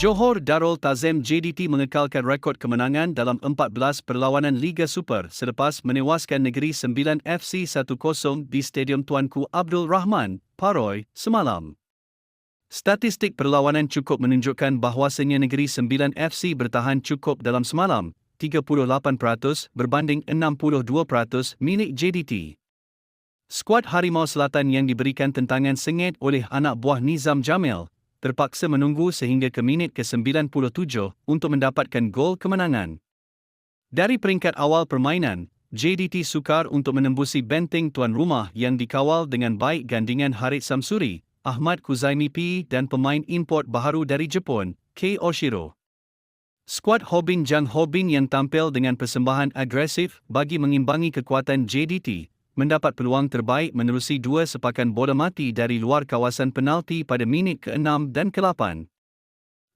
Johor Darul Tazim JDT mengekalkan rekod kemenangan dalam 14 perlawanan Liga Super selepas menewaskan Negeri Sembilan FC 1-0 di Stadium Tuanku Abdul Rahman, Paroi, semalam. Statistik perlawanan cukup menunjukkan bahawasanya Negeri Sembilan FC bertahan cukup dalam semalam, 38% berbanding 62% milik JDT. Skuad Harimau Selatan yang diberikan tentangan sengit oleh anak buah Nizam Jamil terpaksa menunggu sehingga ke minit ke-97 untuk mendapatkan gol kemenangan. Dari peringkat awal permainan, JDT sukar untuk menembusi benteng tuan rumah yang dikawal dengan baik gandingan Harit Samsuri, Ahmad Kuzaimi P dan pemain import baharu dari Jepun, Kei Oshiro. Skuad Hobin Jang Hobin yang tampil dengan persembahan agresif bagi mengimbangi kekuatan JDT, mendapat peluang terbaik menerusi dua sepakan bola mati dari luar kawasan penalti pada minit ke-6 dan ke-8.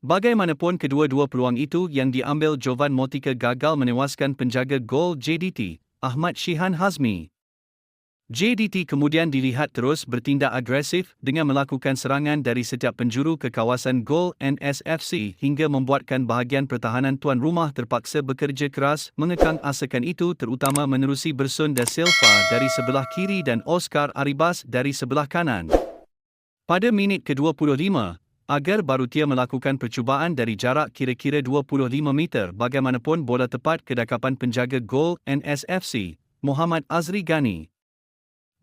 Bagaimanapun kedua-dua peluang itu yang diambil Jovan Motika gagal menewaskan penjaga gol JDT, Ahmad Shihan Hazmi. JDT kemudian dilihat terus bertindak agresif dengan melakukan serangan dari setiap penjuru ke kawasan gol NSFC hingga membuatkan bahagian pertahanan tuan rumah terpaksa bekerja keras mengekang asakan itu terutama menerusi Bersun da Silva dari sebelah kiri dan Oscar Aribas dari sebelah kanan. Pada minit ke-25, agar Barutia melakukan percubaan dari jarak kira-kira 25 meter bagaimanapun bola tepat kedakapan penjaga gol NSFC, Muhammad Azri Ghani.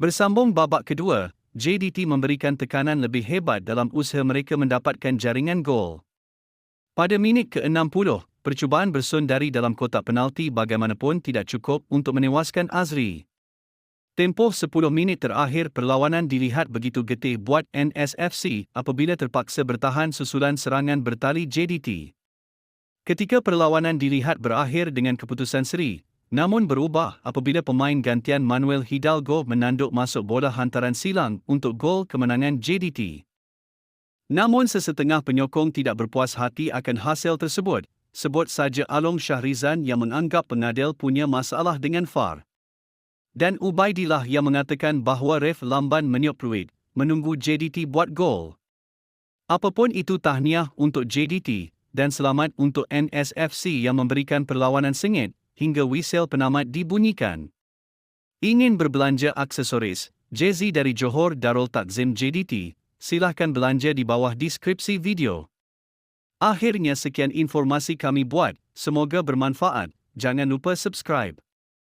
Bersambung babak kedua, JDT memberikan tekanan lebih hebat dalam usaha mereka mendapatkan jaringan gol. Pada minit ke-60, percubaan bersun dari dalam kotak penalti bagaimanapun tidak cukup untuk menewaskan Azri. Tempoh 10 minit terakhir perlawanan dilihat begitu getih buat NSFC apabila terpaksa bertahan susulan serangan bertali JDT. Ketika perlawanan dilihat berakhir dengan keputusan seri, namun berubah apabila pemain gantian Manuel Hidalgo menanduk masuk bola hantaran silang untuk gol kemenangan JDT. Namun sesetengah penyokong tidak berpuas hati akan hasil tersebut, sebut saja Along Syahrizan yang menganggap pengadil punya masalah dengan FAR. Dan Ubaidillah yang mengatakan bahawa ref lamban meniup peluit, menunggu JDT buat gol. Apapun itu tahniah untuk JDT dan selamat untuk NSFC yang memberikan perlawanan sengit, hingga whistle penamat dibunyikan. Ingin berbelanja aksesoris, Jezi dari Johor Darul Takzim JDT, silahkan belanja di bawah deskripsi video. Akhirnya sekian informasi kami buat, semoga bermanfaat, jangan lupa subscribe.